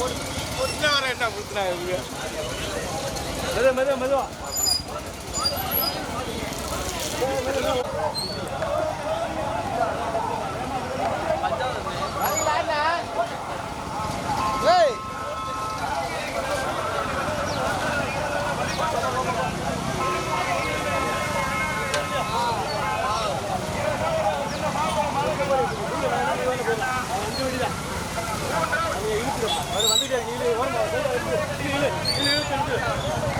வர என்ன கொடுத்துறாங்க மெதுவா மெதுவா மெதுவா. 五百四十一十一十四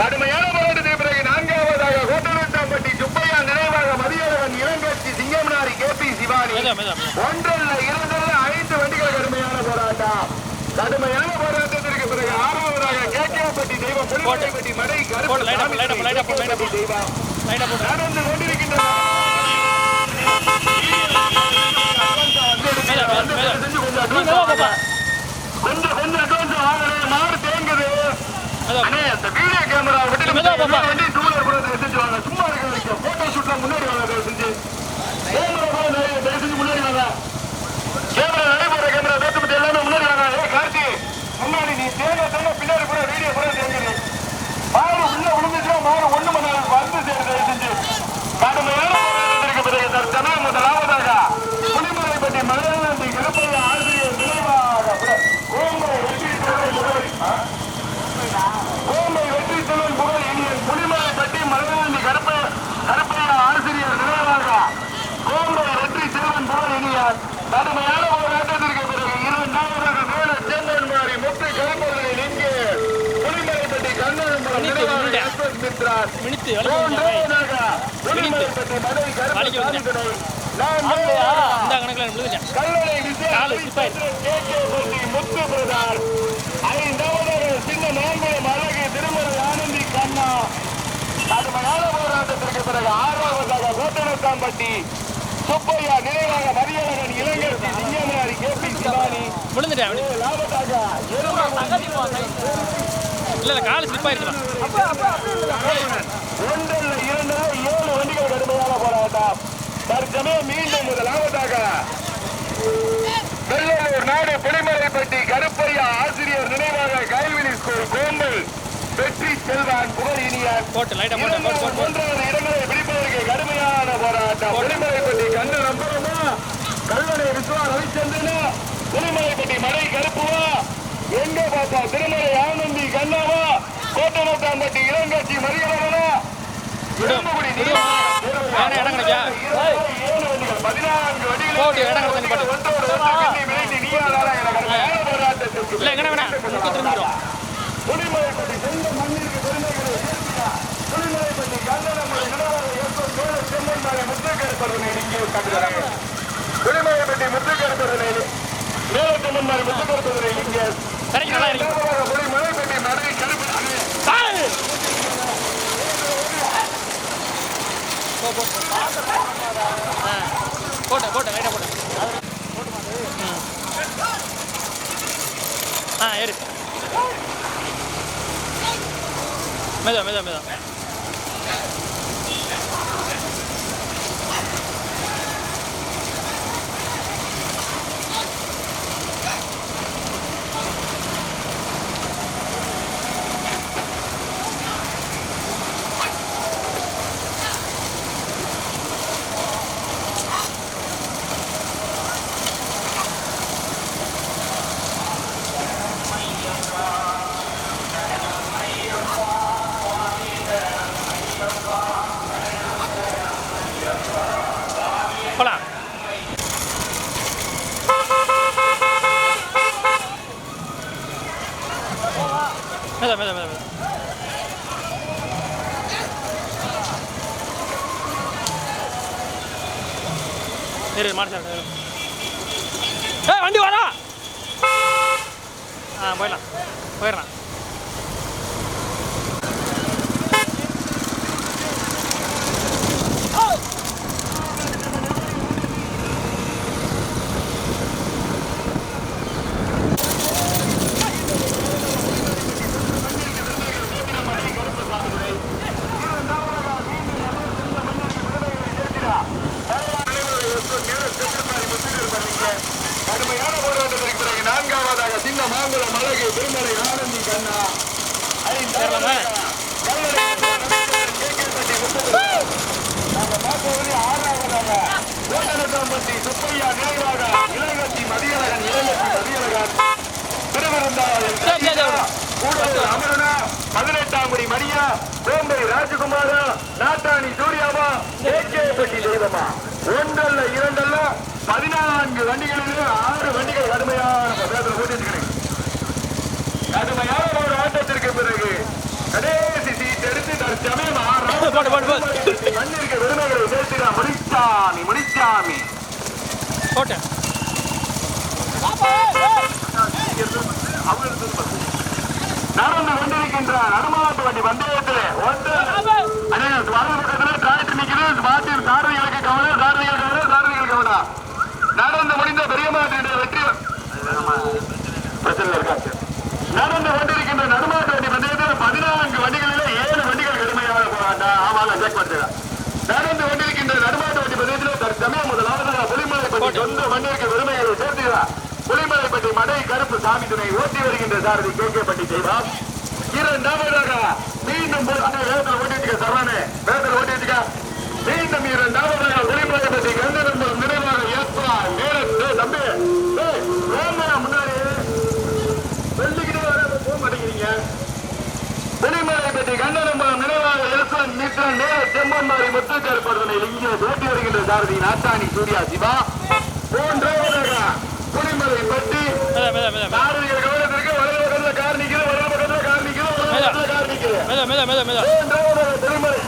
கடுமையான போராட்டத்திற்கு பிறகு நான்காவதாக கோட்டனத்தாம்பட்டி சுப்பையா நினைவாக மதியழகன் இளங்கட்சி சிங்கம்னாரி கே பி சிவானி ஒன்றல்ல இரண்டல்ல ஐந்து வண்டிகள் கடுமையான போராட்டம் கடுமையான போராட்டத்திற்கு பிறகு ஆறாவதாக கேகேப்பட்டி தெய்வம் புலிப்பட்டி மடை போடு. தெய்வம் நடந்து கொஞ்சம் கொஞ்சம் முன்னாடி நீ தேங்க பின்னாடி கூட வீடியோ கூட தேங்குது. மாடு உள்ள விழுந்துச்சுன்னா மாடு ஒண்ணு மணி நேரம் வந்து சேரு தயவு செஞ்சு. கடுமையான போராட்டத்திற்கு பிறகு தற்சமயம் முதலாவதாக புலிமலைப்பட்டி மலையாளி கருப்பையா ஆசிரியர் நினைவாக கோம்பை வெற்றி செல்வன் புகழ். ஆ? கோம்பை வெற்றி செல்வன் புகழ் இனியன் புலிமலைப்பட்டி மலையாளி கருப்பை கருப்பையா ஆசிரியர் நினைவாக கோம்பை வெற்றி செல்வன் புகழ் இனியன் கடுமையான போராட்டத்திற்கு பிறகு இரண்டாவதாக மேல சேந்தன்மாரி முத்து கருப்பவர்களின் இங்கே புலிமலைப்பட்டி கண்ணன் நினைவாக மினித்து கணக்கில் காலு. முத்து ஐந்தாவது சின்ன மாம்பழம் அழகு திருமலை ஆனந்தி கண்ணா. கடுமையான போராட்டத்திற்கு பிறகு ஆறாவதாக கோட்டனத்தாம்பட்டி சுப்பையா நினைவாக மதியழகன் இளைஞர் சிங்கமனாரி கே. பி. சிவானி. விழுந்துட்டேன் விழு- லாபத்தாக. இல்ல இல்ல கால் ஸ்லிப் ஆயிருக்கலாம் ஒன்றில் இரண்டு ஏழு வண்டிகள் கடுமையான போராட்டம். தற்சமயம் மீண்டும் முதலாவதாக வெள்ளலூர் நாடு பிடிமலைப்பட்டி கருப்பையா ஆசிரியர் நினைவாக கைவினி ஸ்கூல் கோம்பு வெற்றி செல்வான் புகழ் இனியார் மூன்றாவது இடங்களை பிடிப்பதற்கு கடுமையான போராட்டம். பிடிமலைப்பட்டி கண்டு நம்பருமா கல்வனை விஸ்வா ரவிச்சந்திரனா புலிமலைப்பட்டி மலை கருப்புவா எங்க பார்த்தா திருமலை ஆனந்தி கண்ணாவா? கோட்டனத்தாம்பட்டி இளங்காட்சி மரியவரனா பதினான்கு திரும்பிடும் புலிமலைப்பட்டி சொந்த மண்ணிற்கு பெருமைகளை சேர்க்கிறார். புலிமலைப்பட்டி கண்டனமலை நிலவர ஏற்பம் சோழ செம்மன்மலை முத்துக்கருப்பதனை இங்கே கண்டுகிறார்கள். புலிமலைப்பட்டி முத்துக்கருப்பதனை மேல செம்மன்மலை முத்துக்கருப்பதனை இங்கே கரைக்கு நல்லா இருக்கு. நிலவர புலிமலைப்பட்டி போட்டேன் போட்டேன் லைட்டாக போட்டேன் ஆ ஏறு. மெதா மெதா மெதா போலாம் மெதா மெதா மெதா மெதா இரு மாடு சார் வண்டி வாடா. ஆ போயிடலாம். போயிடலாம் கடுமையான போராட்டத்திற்கு பிறகு நான்காவதாக சின்ன மாங்குளம் அழகு திருமலை ஆனந்தி கண்ணா சேரலாமா கோட்டனத்தாம்பட்டி சுப்பையா நினைவாக இளங்கட்சி மதியழகன் இளங்கட்சி மதியழகன் திருவிருந்தாவல் சரி, சரி, சரி. கூடலூர் அமரனா பதினெட்டாம் குடி மணியா ராஜகுமாரா நாட்டாணி சூர்யாவா ஏகேபட்டி தெய்வமா ஒன்றல்ல இரண்டல்ல பதினான்கு வண்டிகளில் ஆறு வண்டிகள் கடுமையான வேதனை போட்டிருக்கிறேன் கடுமையான ஒரு ஆட்டத்திற்கு பிறகு கடைசி சீட் எடுத்து தற்சமயம் போட்டு போட்டு போட்டு மண்ணிற்கு விருதுகளை சேர்த்துகிறார் முடிச்சாமி முடிச்சாமி போட்டேன். நடந்து கொண்டிருக்கின்ற நடுமாட்டு வண்டி பந்தயத்திலே ஒன்று. அண்ணே, வலது பக்கத்துல டிராக்டர் நிக்குது மாட்டின் சாரதிகளுக்கு கவனம் சாரதிகள் கவனம் சாரதிகள் கவனம் நடந்து முடிந்த பெரியமாட்டினுடைய வெற்றி பிரச்சனை இருக்காச்சு நடந்து கொண்டிருக்கின்ற நடுமாட்டு வண்டி பந்தயத்தில் பதினான்கு வண்டிகளிலே ஏழு வண்டிகள் கடுமையாக போராட்டம் ஆமாங்க செக் பண்ணுறேன் நடந்து கொண்டிருக்கின்ற நடுமாட்டு வண்டி பந்தயத்தில் தற்சமயம் முதலாவதாக புலிமலைப்பட்டி சொந்த மண்ணிற்கு பெருமைகளை சேர்த்துகிறார் புலிமலைப்பட்டி மடை கருப்பு சாமி துணை ஓட்டி வருகின்ற சாரதி கே கே பட்டி செய்வார். இரண்டாவதாக மீண்டும் போ- அண்ணே, வேகத்தில் ஓட்டிட்டு சரவணே வேகத்தில் ஓட்டிட்டு மீண்டும் இரண்டாவதாக புலிமலைப்பட்டி கந்தனம்பலம் நினைவாக ஏற்பா நேரத்து தம்பி. ஏய், வேகமா முன்னாடி. சொல்லிக்கிட்டே வர போக மாட்டேங்கிறீங்க. வெளிமலை வெளிமலைப்பட்டி கண்டனம்பலம் நினைவாக எஸ்வன் மித்ரன் நேர செம்மன்மாரி முத்துக்கர் படுதனையில் இங்கே ஓட்டி வருகின்ற சாரதி நாட்டாணி சூர்யா சிவா மூன்றாவதாக புலிமலைப்பட்டி மெதா மெதா மெதா மெதா சாரதிகள் கவனத்திற்கு வலது பக்கத்துல கார் நிக்குது வலது பக்கத்துல கார் நிக்குது வலது பக்கத்துல கார் நிக்குது மெதா மெதா மெதா மெதா மூன்றாவதாக திருமலை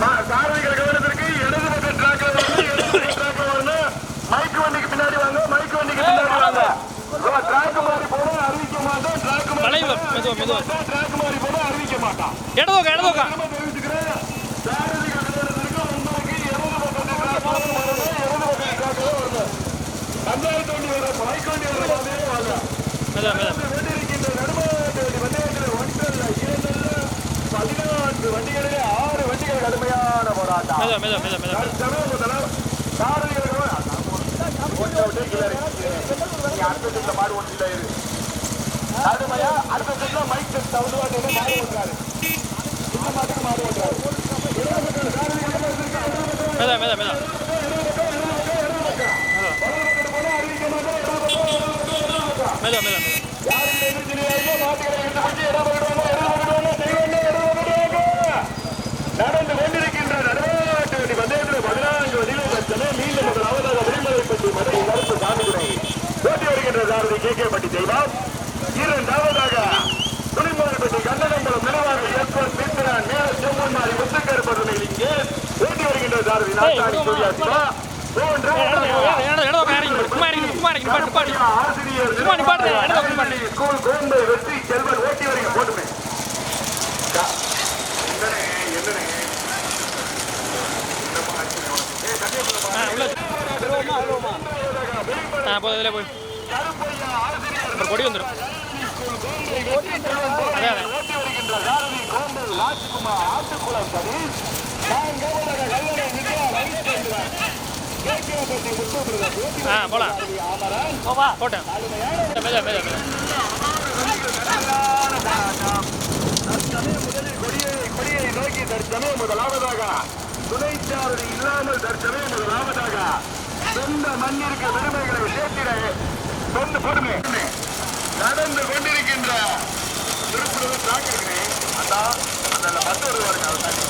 மா- சாரதிகள் கவனத்திற்கு இடது பக்க டிராக்ல வரணும் இடது டிராக்ல வரணும் மைக் வண்டிக்கு பின்னாடி வாங்க மைக் வண்டிக்கு பின்னாடி வாங்க. டிராக் மாதிரி போனா அறிவிக்க மாட்டோம் டிராக் வளைவு, மெதுவா, மெதுவா. டிராக் மாதிரி போனா அறிவிக்க மாட்டான். இடதோக்கா இடதோக்கா பஞ்சாயத்து வண்டி வர மைக் வண்டி வர மாதிரியே வாங்க. மூன்று வண்டிகளிலே ஆறு வண்டிகள் கடுமையான போராட்டம். அடுத்த மாடு ஒன்றில இரு. கடுமையா அடுத்த மைக் செட் தவுண்டு மாடு ஓட்டுறாரு. இந்த மாட்டுக்கு மாடு ஓட்டுறாரு. மேதா மேதா மேதா மேதா மேதா சாரதி கே கே பட்டி தெய்வம். இரண்டாவதாக துணிமலைப்பட்டி கண்ணனம்பலம் நிலவாக எஸ்வன் மித்ரான் மேல செம்மன்மாரி முத்துக்கர் படுமை இங்கே போட்டி வருகின்ற சாரதி நாட்டாணி சூர்யா சிவா. வெற்றி செல்வன் ஓட்டி போட்டுமே. அப்புறம் கொடி வந்துடும் ஆ அமரன் போட்டேன். முதலில் கொடியை கொடியை நோக்கி தற்சமயம் முதலாவதாக. துணைச்சாரதி இல்லாமல் தற்சமயம் முதலாவதாக. சொந்த மண்ணிற்கு பெருமைகளை சேர்த்திட சொந்த பொறுமை நடந்து கொண்டிருக்கின்ற திருப்பூர் தாக்கிறேன் அண்ணா அந்த பத்து வருவாருங்க அவர் தாண்டி.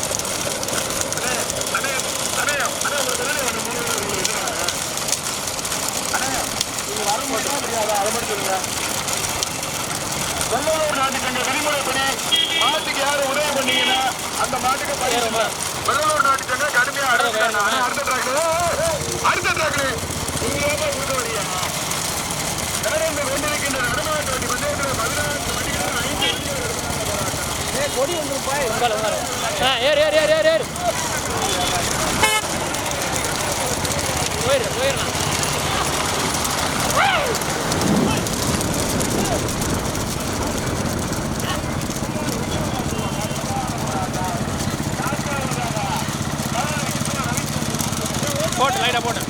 அண்ணே, அண்ணே, அண்ணே, அண்ணே, ஒரு தடவை ஒரு மூணு தடவை ஒரு தடவை. அண்ணே, நீங்க வர மட்டும் முடியாதா அதை விதிமுறைப்படி மாட்டுக்கு யாரும் உதவி பண்ணீங்கன்னா அந்த மாட்டுக்கு பயிர். வெள்ளலூர் நாட்டுக்கு கடுமையா அடைஞ்சாங்க அடுத்த டிராக்ல அடுத்த டிராக்ல நீங்க கொடுக்க வழியா நடந்து கொண்டிருக்கின்ற நடுநாட்டு வண்டி பந்தயத்தில் பதினான்கு வண்டிகள் ஐந்து கொடி வந்துருப்பா உங்களை ஆ ஏறு ஏறு ஏறு ஏறு ஏறு. போயிரு போயிடலாம் போட்டு லைட்டாக போட்டு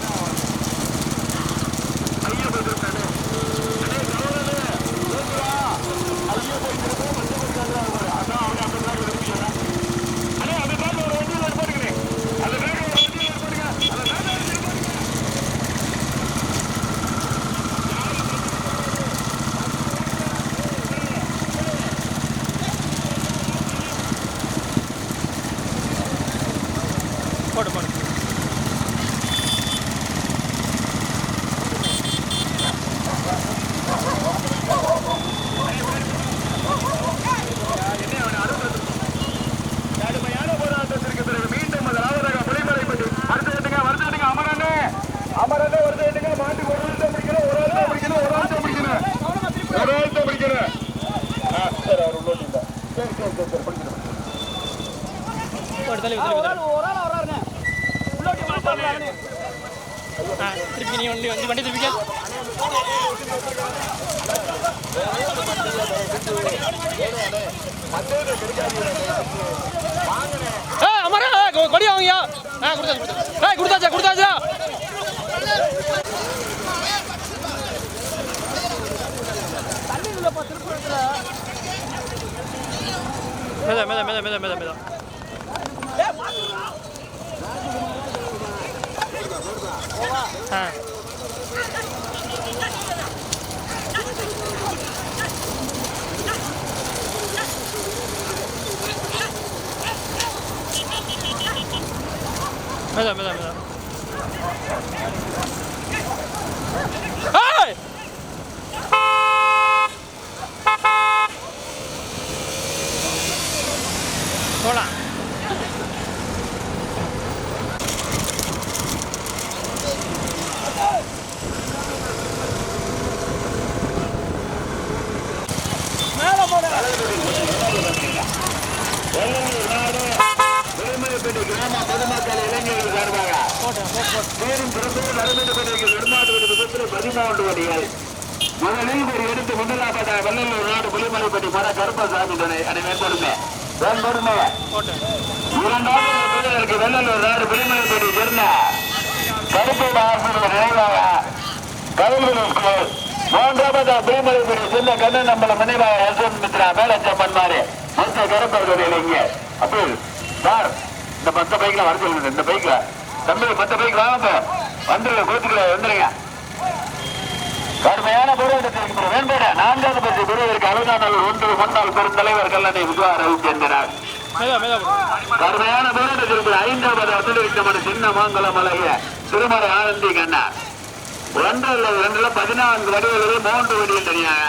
அண்ணே அந்த டிராக்ல ஒரு வண்டியில் போட்டுக்கிறேன் அந்த டிராக்ல ஒரு வண்டியில் போட்டுங்க அந்த டிராக்ல போட்டு போட்டு கடுமையான போராட்டத்திற்கு பிறகு மீண்டும் முதலாவதாக புலிமலைப்பட்டி வருது விட்டுங்க வருது விட்டுங்க அமரண்ணே அமரண்ணே வருது விட்டுங்க மாட்டுக்கு ஒரு ஆள் தான் பிடிக்கணும் ஒரு ஆள் தான் பிடிக்கணும் ஒரு ஆள் தான் பிடிக்கணும் ஒரு ஆள் தான் பிடிக்கணும் ஆ, சரி அவர் உள்ள ஓட்டிங்க சரி சரி சரி சரி பிடிக்கணும் போட்டு தள்ளி தள்ளி தள்ளி ஆ திருப்பி நீ வண்டி வண்டி வண்டி திருப்பிக்க ஆ அமரா ஆ, கொ- கொடி வாங்கயா ஆ கொடுத்தாச்சு கொடுத்தாச்சு ஆ கொடுத்தாச்சா கொடுத்தாச்சா? மெதா மெதா மெதா மெதா மெதா மெதா. ஆ. மெதா மெதா மெதா ஏய் போலாம் பெருமைப்பட்டி கிராம பொதுமக்கள் இளைஞர்கள் சார்பாக பேரும் பிறந்தோர் நடுமைப்பட்டிக்கு நெடுமாட்டு விதத்தில் பதிமூன்று வண்டிகள் முதலில் ஒரு எடுத்து முதலாவதாக வெள்ளலூர் நாடு புலிமலைப்பட்டி மர கருப்பசாமி அதை மேற்கொடுமை மேற்கொடுமை இரண்டாவது முதலருக்கு வெள்ளலூர் நாடு புலிமலைப்பட்டி சேர்ந்த கருப்பு ஆசிரியர் நினைவாக கவிழ்குளம் ஸ்கூல் மூன்றாவது புலிமலைப்பட்டி சேர்ந்த கண்ணன் நம்மள மனைவாக யசவந்த் மித்ரா மொத்த தொழில் இங்க. சார் இந்த மத்த பைக்ல வர சொல்லுங்க இந்த பைக்ல தம்பி மத்த பைக் வாங்க வந்துருங்க கோச்சுக்கல வந்துருங்க. போராட்டத்திற்கு வேண்டட நான்காவது பெறுவதற்கு ஒன்று முன்னாள் பெருந்தலைவர் கல்லணை விஜயா ரவிச்சந்திரன் ஐந்தாவது அசலிவிட்டமான சின்ன அழகிய திருமலை ஆனந்தி ரெண்டுல பதினான்கு வடிவுகளில் மூன்று வடிவில் தனியாக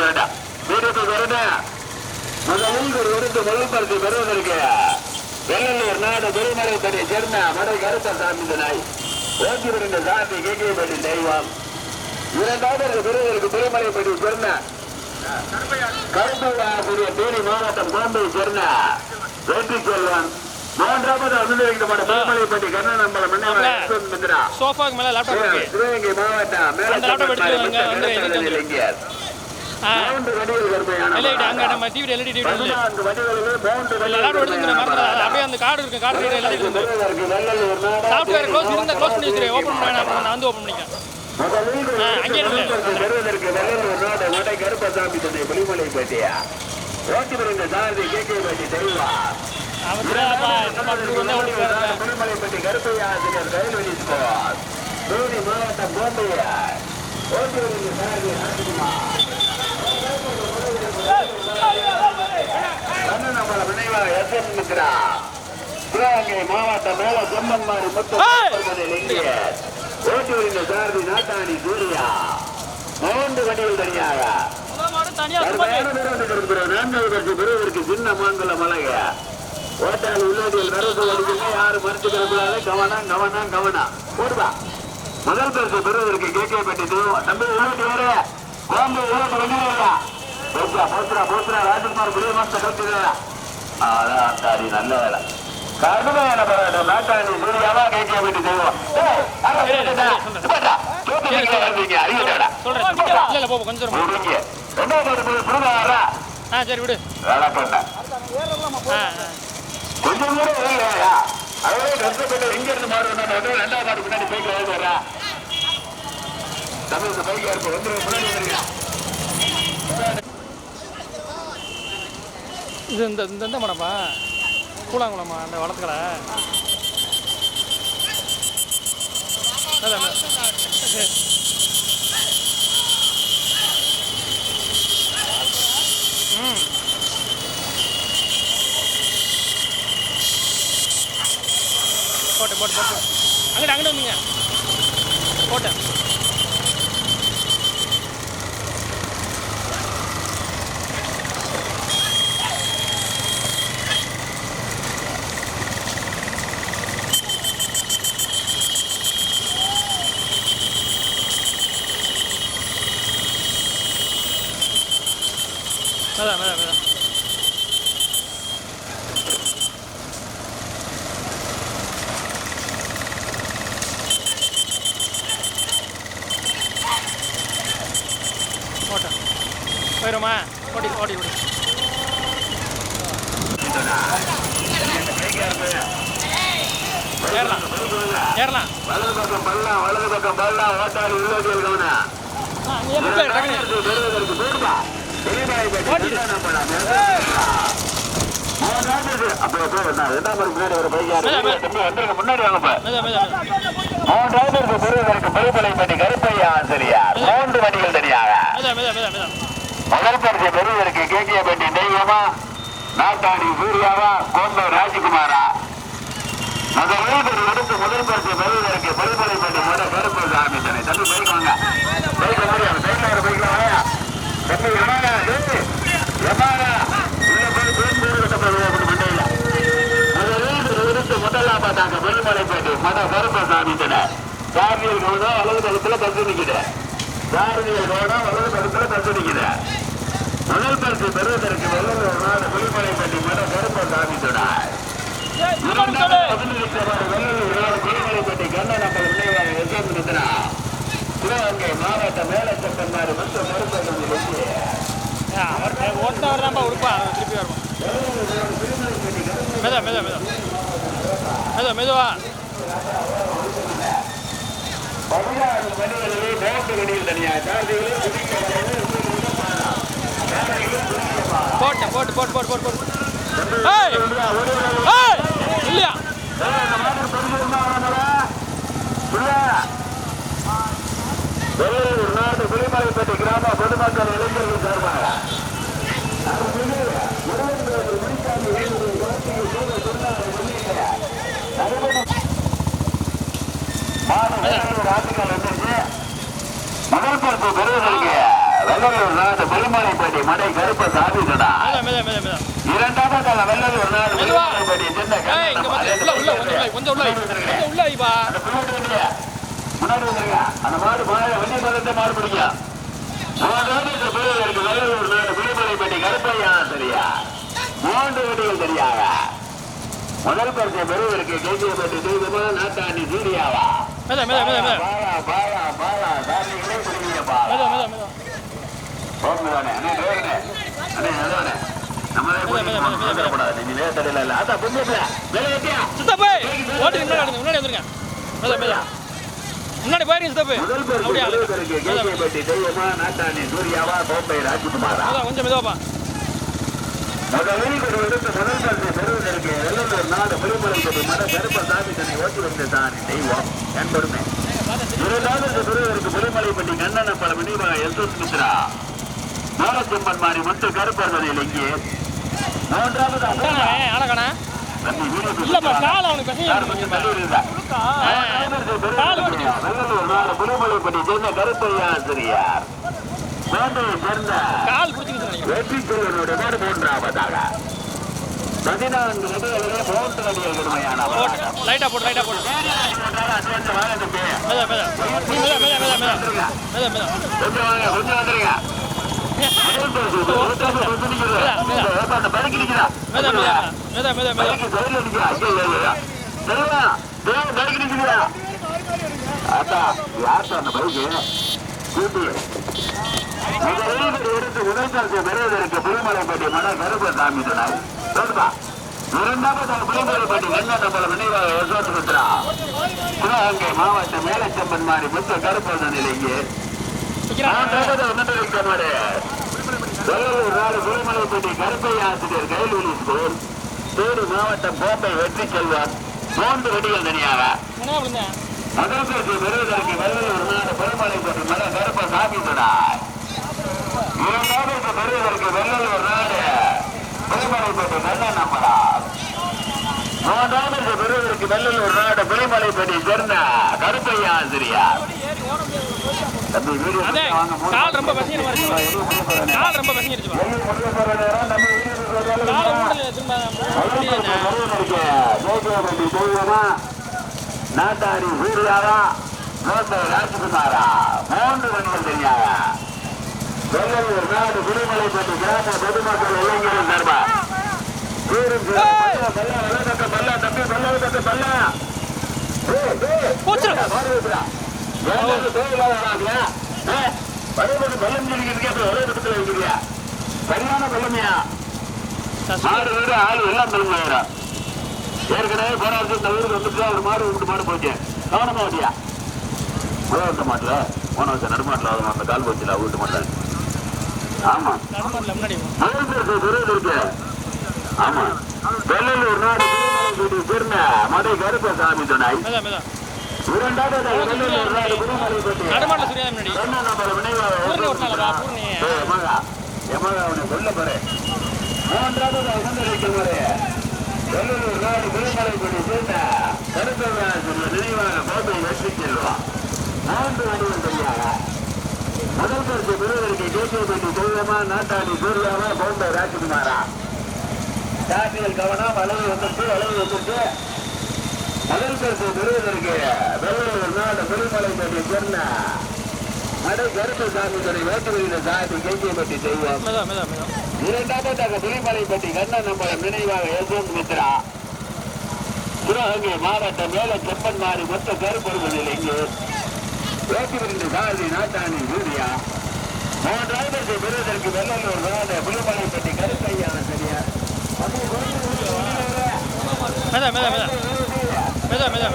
வேண்டாம் பிடிப்பு வேண்டாம் முதலில் ஒரு விருது முதல் பரிசு பெறுவதற்கு வெள்ளலூர் நாடு பெருமலை படி சேர்ந்த மடை கருத்த சாமி நாய். ஓட்டி வருகின்ற சாமி கேட்கப்பட்டி தெய்வம். இரண்டாவது பெறுவதற்கு பெருமலை படி சேர்ந்த கருப்பையாசிரிய தேனி மாவட்டம் கோம்பை சேர்ந்த வெற்றி செல்வன். மூன்றாவது மேல லேப்டாப் இருக்கு. சிவகங்கை மாவட்டம் மூன்று மறந்துடாத. அப்படியே அந்த கார்டு இருக்கு கார்டு சாஃப்ட்வேர் க்ளோஸ் இருந்தா க்ளோஸ் பண்ணி வச்சிரு ஓப்பன் பண்ண நான் வந்து ஓப்பன் பண்ணிக்கிறேன். பெறுவதற்கு வெள்ளலூர் நாடு மடை கருப்பசாமி தந்தை புலிமலைப்பட்டியா ஓட்டி வருகின்ற சாரதி கே கே பட்டி போயிருங்க புலிமலைப்பட்டி கருப்பையா ஆசிரியர் ரயில்வெளி ஸ்கோர் தேனி மாவட்டம் கோம்பையா ஓட்டி வருகின்ற சாரதி ராஜ்குமார் கண்ணனம்பல நினைவா எஸ் என் மித்ரா. சிவகங்கை மாவட்டம் மேல செம்மன்மாரி முத்து ஏய்! ஓட்டி வருகின்ற சாரதி நாட்டாணி சூர்யா. மூன்று வண்டிகள் தனியாக. நான்காவது பரிசு பெறுவதற்கு சின்ன மாங்குள மலைக. ஓட்டாளி உள்ளதில் வரது அடிக்கல யாரு மறுத்து கிடக்கூடாது கவனம் கவனம் கவனம். போடுவா. முதல் பரிசு பெறுவதற்கு கே கே பட்டி தேவம் தம்பி உள்ளது வேற கோம்பு உள்ளது வெளியே போச்சுரா போச்சுரா போச்சுரா ராஜகுமார் புரிய மாசம் கட்டுறா அதான். நல்ல வேலை. கடுமையான போராட்டம் நாட்டாளி சூர்யாவா கே கே பட்டி தேவம் அறிவிடா சொல்றேன். இல்ல இல்ல போ போ, கொஞ்சம் இரு. முடிங்க ரெண்டாவது பரிசு புரியுதா ஆ சரி விடு. கொஞ்சம் கூட கஷ்டப்பட்டு எங்க இருந்து மாறுவேன் ரெண்டாவது மாடு பின்னாடி பைக்ல தமிழ் இந்த வந்து முன்னாடி இது இந்த மடப்பா? கூழாங்குளமா அந்த வளர்த்துக்கடை. அதான், ம். போட்டு போட்டு போட்டு. அங்கிட்ட அங்கிட்ட வந்தீங்க. போட்டேன் அதான் அதான் அதான் ஓட்ட போயிடுமா ஓடி ஓடி ஓடி ஏறலாம். ஏறலாம். வலது பக்கம் பல்லா வலது பக்கம் பல்லா ஓட்டாளி உள்ளதில் கவனா ரெண்டாம் முன்னாடி ஒரு வாங்கப்பா மூன்றாவது பெறுவதற்கு பெருமலைப்பட்டி கருப்பையா ஆசிரியார் மூன்று வண்டிகள் தனியாக மெதுவா பெறுவதற்கு தெய்வமா? நாட்டாடி சூர்யாவா? கோம்பை ராஜகுமாரா? அந்த ஒரு எடுத்து முதல் பரிசு பெறுவதற்கு பெருமலைப்பட்டி முத கருப்பு சாமி தனி தம்பி பைக் வாங்க. பைக் முடியும் பைக்ல ஒரு பைக்ல வாயா? தம்பி எமாடா டேய் உள்ள போய் பேர் கட்டப்படுவது மண்டையில? முதலில் ஒரு எடுத்து முதல்ல பார்த்தாங்க பெருமலைப்பட்டி முத கருப்பு சாமி தன சாமியல் கவுனம் அளவு பக்கத்துல பஸ் நிக்குது. சாரதியல் கவுனம் வலது பக்கத்துல முதல் பரிசு பெறுவதற்கு வெள்ளலூர் நாடு புலிமலைப்பட்டி மட கருப்ப சாமி துணாய் மாவட்ட மேலச்சக்கன்மாரி மொத்த மருத்துவ ஆ, அவர் ஓட்டினவர் தான்ப்பா உடுப்பா அவன் திருப்பி வருவான் மெதுவா மெதுவா மெதுவா மெதுவா மெதுவா பதினாறு மணிகளிலே மூன்று மணியில் தனியாக சாரதிகளே போட்டு போட்டு போட்டு போட்டு. போட்டு போட்டு இல்லையா? வெள்ளூர் நாடு புலிமலைப்பட்டி கிராம பொதுமக்கள் இளைஞர்கள் சார்பாக முதல் பருப்பு பெறுவதற்கு வெள்ளூர் நாடு புலிமலைப்பட்டி மடை கருப்ப சாதிக்கடா மேதா மேதா மேதா மேதா இரண்டாவதாக நாடு உள்ள கொஞ்சம் உள்ள உள்ள அந்த முன்னாடி வந்துருங்க. அந்த மாடு மாடு வண்டி மாடு பிடிக்கும் மூன்றாவது இந்த பிரிவு இருக்கு வெள்ளூர் நாடு புலிமலைப்பட்டி கருப்பையா சரியா மூன்று தெரியாத முதல் பரிசு பெருவு இருக்கு கேஜியப்பட்டி நாட்டாண்டி சூரியாவா பாலா பாலா பாலா அண்ணே அண்ணே நம்மளே வந்துடக்கூடாது நீ இல்ல. சித்தப்பு ஓட்டு முன்னாடி முன்னாடி வந்துருங்க. மேதா மேதா முன்னாடி போயிருங்க சித்தப்பு. முதல் பேருக்கு அப்படியா பெருவருக்கு மேதா கேஜியப்பட்டி தெய்வமா நாட்டாண்டி சூர்யாவா கோப்பை ராஜ்குமாரா? மேதா கொஞ்சம் மெதுவாப்பா. முதலில் ஒரு எடுத்து முதல் பரிசு பெறுவதற்கு வெள்ளூர் நாடு புலிமலைப்பட்டி மட கருப்ப சாமி தன்னை ஓட்டி வந்து தான் தெய்வம் என் பெருமை இரண்டாவது பெறுவதற்கு புலிமலைப்பட்டி கண்ணன பல மணிவா எஸ் எஸ். மிஸ்ரா. மாரச்செம்மன் மாறி முத்து கருப்பர்வதில் இங்கே மூன்றாவது ஆசிரியார் வெற்றி நாடு மூன்றாவதாக. பதினான்கு நடிகர்களே மூன்று உண்மையானவர் போட்டு லைட்டா போட்டு லைட்டா மேதா கொஞ்சம் வாங்க கொஞ்சம் வந்துருங்க எடுத்து முதல் பெறுவதற்கு புலிமலைப்பட்டி மன கருப்பசாமி துணை. சொல்லுப்பா. இரண்டாவது புலிமலைப்பட்டி வெண்ண நினைவாக யசோத் மித்ரா சிவகங்கை மாவட்ட மேலச்சம்பன் மாறி முத்த கருப்பன் நிலைக்கு குருமலைப்பட்டி கருப்பை ஆசிரியர் கைலூலி ஸ்கூல். தேனி மாவட்டம் கோப்பை வெற்றி செல்வன் மூன்று வெடிகள் தனியாக. பரிசு பெறுவதற்கு வெள்ளூர் நாடு குருமலைப்பட்டி மல கருப்ப சாமி பெறுவதற்கு வெள்ளூர் நாடு குருமலைப்பட்டி கண்ணன் நம்பரார். பெறுவதற்கு நாடு சேர்ந்த கருப்பையா ஆசிரியர். அதே கால் ரொம்ப போறேன். கால் ரொம்ப பசிங்கிருச்சு பா வெளியே முடிய போற நேரம் நம்ம வீடியோ சொல்றாலும் காலை மூடல திரும்ப முடியல நாட்டாரி நோட்டை ராஜகுமாரா மூன்று மணிகள் தெரியாத வெள்ளூர் நாடு குடிமலைப்பட்டி கிராம பொதுமக்கள் இளைஞர்கள் சார்பா பல்ல பல்ல பல்ல தப்பி பல்ல தப்பி பல்ல போச்சு. சரியான பல்லமையா மாடு வீடு ஆள் எல்லாம் தலைமையா ஏற்கனவே போன வருஷம் வந்துட்டு ஒரு மாடு விட்டு மாடு போச்சு கவனமா ஓட்டியா முதல் வந்த போன வருஷம் நடுமாட்டில் ஆகும் அந்த கால் போச்சுல வீட்டு மாட்டேன் ஆமா. இருக்கு ஆமா. நாடு சேர்ந்த மதை கருப்பசாமி துணை நடுமாட்டில் சூர்யா முன்னாடி பூர்ணி ஓட்டினாலப்பா, பூர்ணி. எமகா சொல்ல போற மூன்றாவது அகந்தளிக்கும் முறை வெள்ளலூர் நாடு சேர்ந்த நினைவாக வெற்றி மூன்று தெரியாத முதல் பரிசு பெறுவதற்கு தெய்வமா நாட்டாளி கவனம் அளவு வந்துட்டு அளவு வந்துட்டு முதல் பரிசு பெறுவதற்கு வெள்ளூர் நாடு பெருமலைப்பட்டி சொன்ன மடை கருப்பசாமி துறை தெய்வம் மேதா மேதா மேதா இரண்டாவதாக திருமலைப்பட்டி கண்ணன் நம்பர் நினைவாக யசோந்த் மித்ரா. சிவகங்கை மாவட்டம் மேல செப்பன்மாரி மொத்த கருப்பொருள் நிலைக்கு வேட்டுவெளியில சாதி நாட்டாணி சூர்யா மூன்றாவது பெறுவதற்கு வெள்ளலூர் நாடு புலிமலைப்பட்டி கருப்பையா சரியா. மேதா மேதா மேதா மெதா மெதா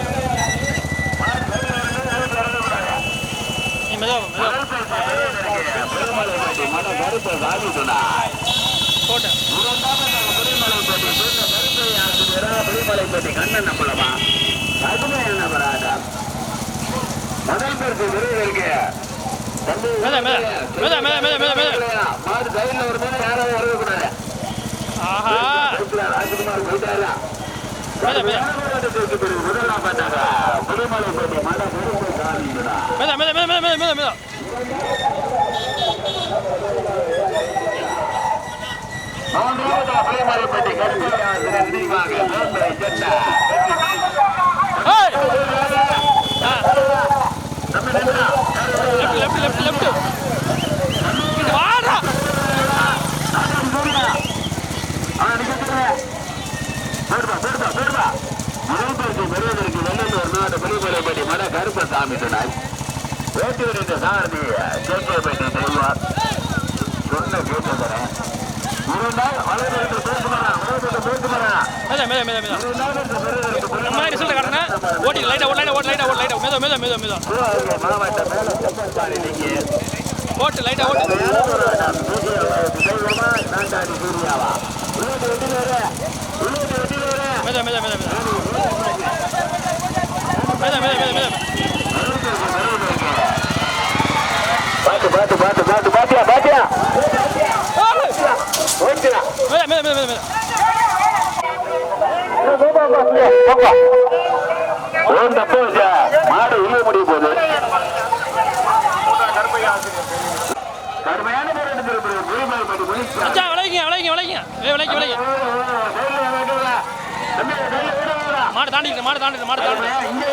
நீ மெதா மெதா போட்டேன் பெருமலைப்பட்டி கண்ணன் நம்பலமா அருமையான நபராக முதல் பரிசு விருதுகளுக்கு மாடு கையில் வரும்போது யாராவது வரவே கூடாது ஆஹா. ராஜ்குமார் போயிட்டாரா முதலாம் பட்டாக புதுமலைப்பட்டி மடம் மெதா மெதா மெதா மெதா மெதா மெதா. மூன்றாவது புதுமலைப்பட்டி கருப்பையாசிரியர் நினைவாக தோசை சென்ன லெப்ட் லெப்ட் லெப்ட் லெப்ட் வேட்டூர் மாவட்ட புலிமலைப்பட்டி மட கருப்பசாமி துணை வேட்டூர் என்ற சாரதி பாத்து பாத்து பாத்து பாத்து பாத்தியா பாத்தியா ஓகேடா மேல மேல மேல மேல மேல ஓன் தப்பு வச்சா மாடு உள்ள முடிய போகுது கடுமையான விளைங்க விளைங்க விளைங்க விளைங்க விளைங்க மாடு தாண்டிக்கிட்டு மாடு தாண்டிட்டு மாடு தாண்டி இங்க